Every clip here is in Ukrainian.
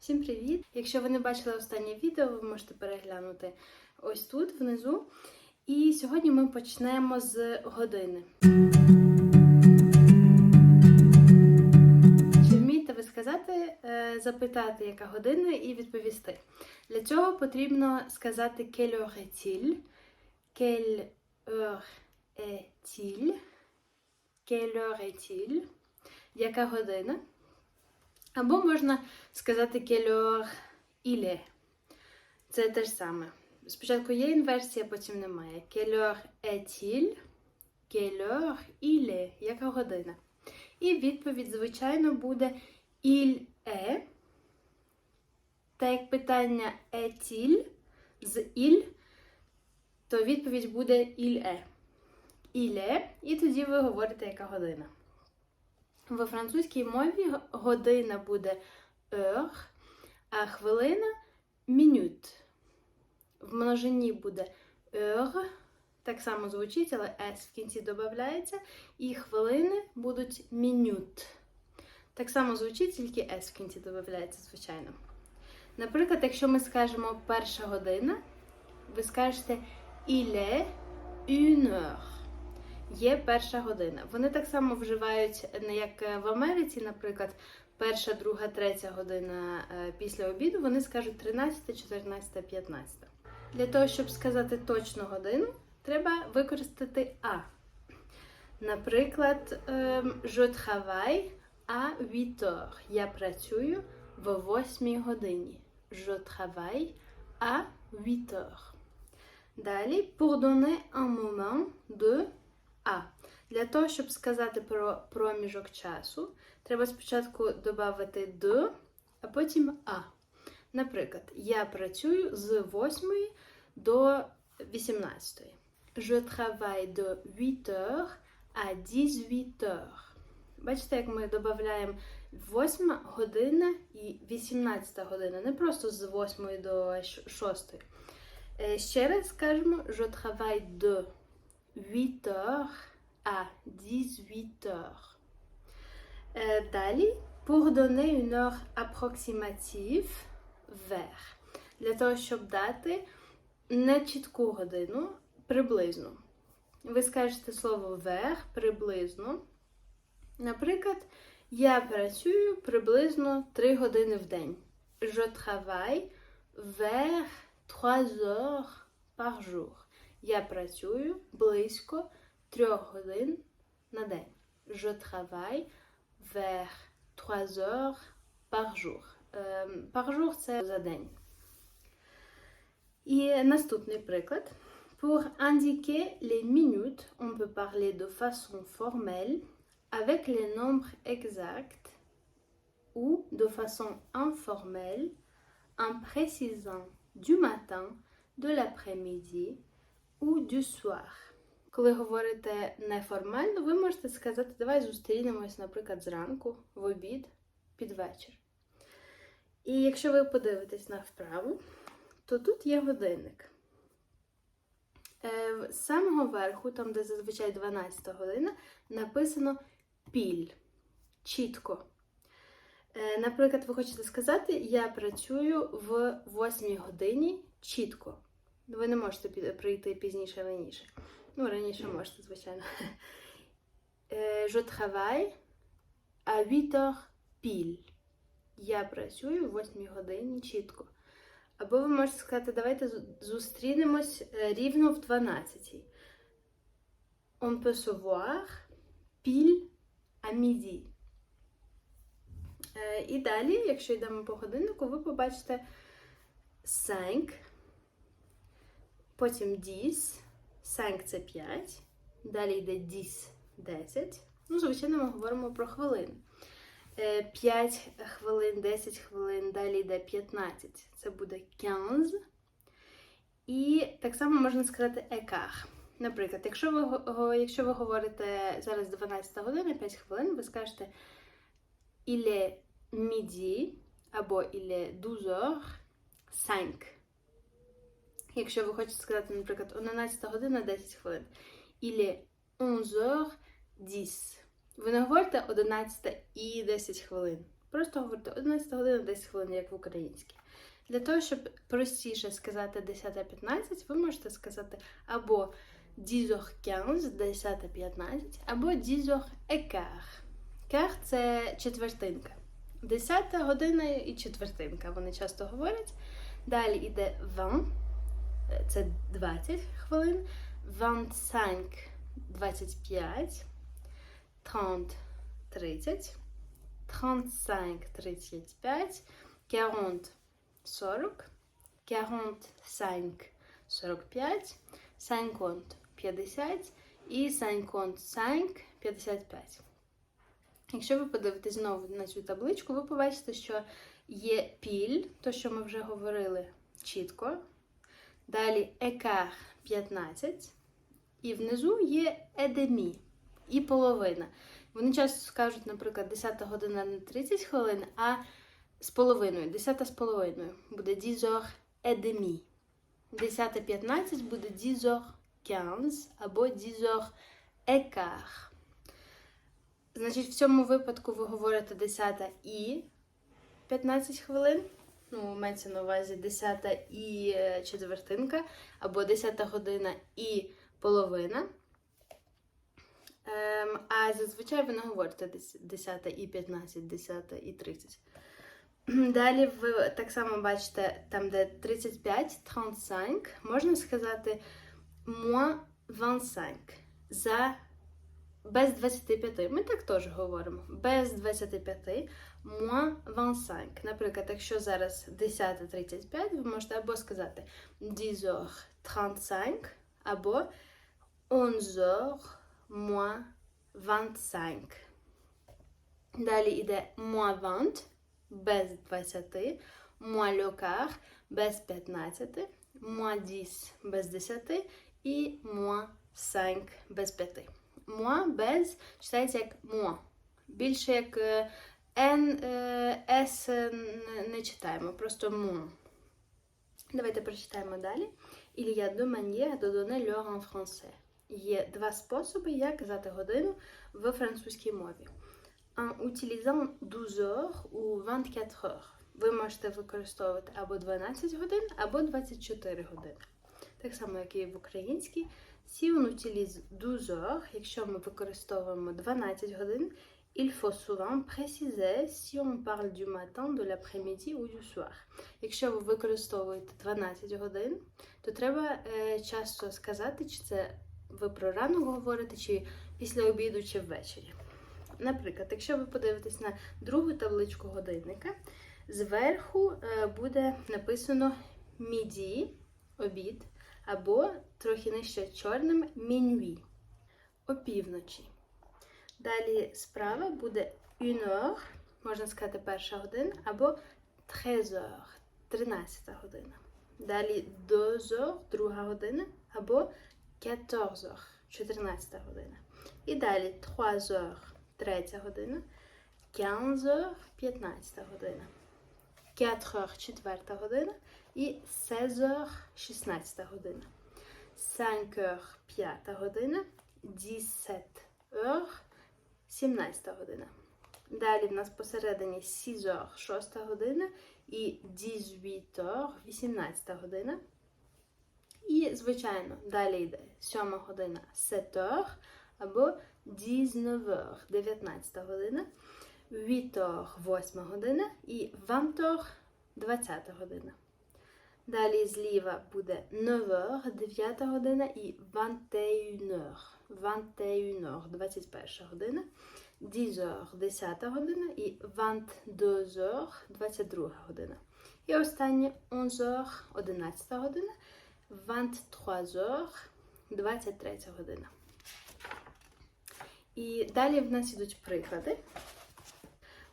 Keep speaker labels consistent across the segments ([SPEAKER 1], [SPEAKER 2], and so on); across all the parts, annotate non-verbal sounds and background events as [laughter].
[SPEAKER 1] Всім привіт! Якщо ви не бачили останнє відео, ви можете переглянути ось тут внизу. І сьогодні ми почнемо з години. Чи вмієте ви сказати, е, запитати, яка година, і відповісти? Для цього потрібно сказати quelle heure est-il? Quelle heure est-il? Quelle heure est-il? Яка година? Або можна сказати il est. Це те ж саме. Спочатку є інверсія, потім немає. Quelle heure il est? Яка година? І відповідь, звичайно, буде il est. Та як питання est-il з il, то відповідь буде est. Il est, і тоді ви говорите, яка година. Во французькій мові година буде heure, а хвилина minute. В множині буде heure, так само звучить, але S в кінці додається, і хвилини будуть minute. Так само звучить, тільки S в кінці додається, звичайно. Наприклад, якщо ми скажемо перша година, ви скажете il est une heure є перша година. Вони так само вживають, не як в Америці, наприклад, перша, друга, третя година е, після обіду, вони скажуть 13, 14, 15. Для того, щоб сказати точну годину, треба використати А. Наприклад, ем, je travaille à 8 heures. Я працюю в 8 годині. Je travaille à 8 heures. Далі, pour donner un moment de а. Для того, щоб сказати про проміжок часу, треба спочатку додати «д», а потім А. Наприклад, я працюю з 8 до 18. Je travaille de 8 heures à 18 heures. Бачите, як ми додаємо 8 година і 18 година. Не просто з 8 до 6. Е, Ще раз скажемо Je travaille de 8 heures à 18 heures. Euh, Далі, pour donner une heure approximative, vers. Для того, щоб дати не чітку годину, приблизно. Ви скажете слово vers приблизно. Наприклад, я працюю приблизно 3 години в день. Je travaille vers 3 heures par jour. Я працюю близько трьох годин на день. Je travaille vers 3 heures par jour. Ем, Par jour це за день. І наступний приклад. Pour indiquer les minutes, on peut parler de façon formelle avec les nombres exacts ou de façon informelle en précisant du matin, de l'après-midi ou du. Коли говорите неформально, ви можете сказати, давай зустрінемось, наприклад, зранку, в обід, під вечір. І якщо ви подивитесь на вправу, то тут є годинник. Е, З самого верху, там, де зазвичай 12 година, написано піль. Чітко. Е, Наприклад, ви хочете сказати, я працюю в 8 годині чітко. Ви не можете прийти пізніше раніше. Ну, раніше можете, звичайно. [laughs] Е, Je travaille à 8 heures pile. Я працюю в 8 годині чітко. Або ви можете сказати, давайте зустрінемось е, рівно в 12. On peut se voir pile à midi. Е, І далі, якщо йдемо по годиннику, ви побачите 5, потім 10, 5 це 5, далі йде 10, 10. Ну, звичайно, ми говоримо про хвилини. 5 хвилин, 10 хвилин, далі йде 15, це буде 15. І так само можна сказати екар. Наприклад, якщо ви, якщо ви говорите зараз 12 година, 5 хвилин, ви скажете est midi або 12 heures 5. Якщо ви хочете сказати, наприклад, 11 година 10 хвилин. Est 11 10. Ви не говорите 11 і 10 хвилин. Просто говорити 11 година 10 хвилин, як в українській. Для того, щоб простіше сказати 10.15, ви можете сказати або 10h15, 10.15, або 10h15. Кер це четвертинка. 10 година і четвертинка, вони часто говорять. Далі йде 20, це 20 хвилин, 25, 25, 30, 30, 35, 35, 40, 40, 45, 45, 50, 50 і 55, 55. Якщо ви подивитесь знову на цю табличку, ви побачите, що є піль, то що ми вже говорили чітко. Далі екар 15, і внизу є едемі і половина. Вони часто скажуть, наприклад, 10 година не 30 хвилин, а з половиною, 10 з половиною буде 10 едемі. 10.15 буде 10.15 або 10 екар. Значить, в цьому випадку ви говорите 10 і 15 хвилин. Ну, мається на увазі 10 і четвертинка, або 10 година і половина. Ем, а зазвичай ви не говорите 10 і 15, 10 і 30. Далі ви так само бачите, там, де 35, 35, можна сказати moins 25. За без 25. Ми так теж говоримо. Без 25, moins 25. Наприклад, якщо зараз 10.35, ви можете або сказати 10h35, або 11h moins 25. Далі йде moins 20, без 20, moins le quart, без 15, moins 10, без 10 і moins 5, без 5. Moi без читається як moi. Більше як N, е, S не- читаємо, просто moi. Давайте прочитаємо далі. Il y a deux manières de donner l'heure en français. Є два способи, як казати годину в французькій мові. En utilisant 12 heures ou 24 heures. Ви можете використовувати або 12 годин, або 24 години. Так само, як і в українській. Si on utilise 12 heures, якщо ми використовуємо 12 годин, il faut souvent préciser si on parle du matin, de l'après-midi ou du soir. Якщо ви використовуєте 12 годин, то треба е, часто сказати, чи це ви про ранок говорите, чи після обіду, чи ввечері. Наприклад, якщо ви подивитесь на другу табличку годинника, зверху е, буде написано міді, обід, або трохи нижче чорним minuit, опівночі. Далі справа буде une heure, можна сказати, перша година, або 13 heures, 13 година. Далі 2 heures, друга година, або 14 heures, 14 година. І далі 3 heures, третя година, 15 heures, 15 година. 4 heures, четверта година і 16 heures, 16 година. 5 heures, п'ята година, 17 heures, 17 година. Далі в нас посередині 6 6 година і 18 18 година. І, звичайно, далі йде 7 година 7 або 19 19 година, 8 8 година і 20 20 година. Далі зліва буде 9 9 година і 21 heures, 21 heures, 21 година. 10 heures, 10 година і 22 heures, 22 година. І останнє 11 heures, 11 година, 23 heures, 23 година. І далі в нас ідуть приклади.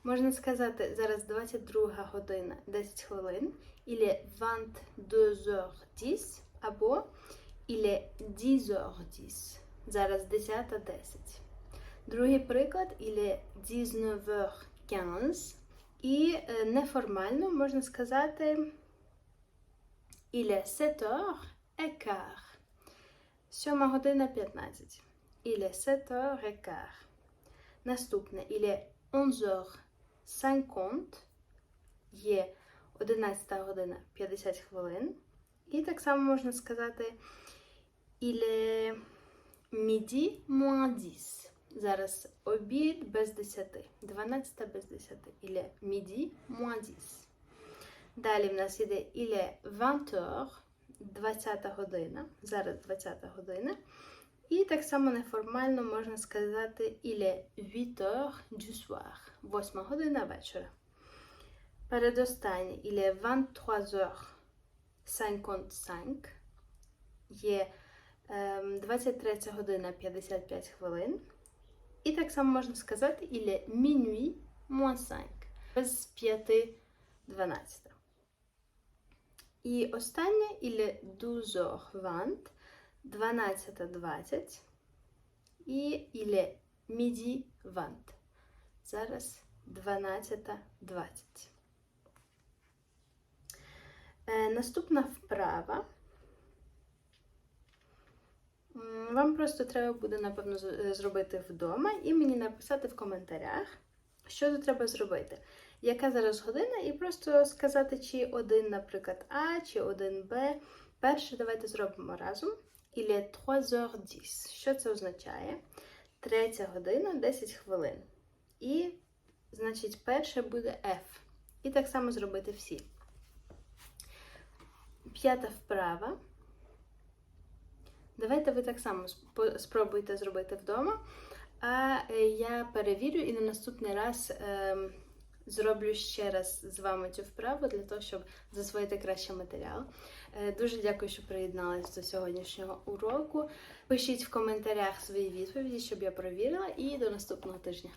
[SPEAKER 1] Можна сказати, зараз 22 година 10 хвилин, ілі 22 heures 10, або ілі 10 heures 10. Зараз 10.10. Другий приклад ілі 19 heures 15. І е, неформально можна сказати ілі 7 heures et quart. 7 година 15. Ілі 7 heures et quart. Наступне ілі 11 heures 50 є 11 година 50 хвилин. І так само можна сказати il est midi moins 10. Зараз обід без 10. 12 без 10. Il est midi moins 10. Далі в нас іде il est 20 heures, 20 година. Зараз 20 година. І так само неформально можна сказати il est 8 heures du soir. 8 година вечора. Передостаннє il est 23 heures 55. Є 23 година 55 хвилин. І так само можна сказати il minuit moins 5. Без 5 12. І останнє il est 12h20, 12.20 і il midi 20. Зараз 12.20. Е, наступна вправа. Вам просто треба буде, напевно, е, зробити вдома і мені написати в коментарях, що тут треба зробити. Яка зараз година, і просто сказати, чи один, наприклад, А, чи один Б. Перше, давайте зробимо разом. Il est 3h10. Що це означає? Третя година 10 хвилин. І, значить, перше буде F. І так само зробити всі. П'ята вправа. Давайте ви так само спробуйте зробити вдома. А е, я перевірю і на наступний раз ем, зроблю ще раз з вами цю вправу для того, щоб засвоїти краще матеріал. Е, Дуже дякую, що приєдналися до сьогоднішнього уроку. Пишіть в коментарях свої відповіді, щоб я перевірила, і до наступного тижня.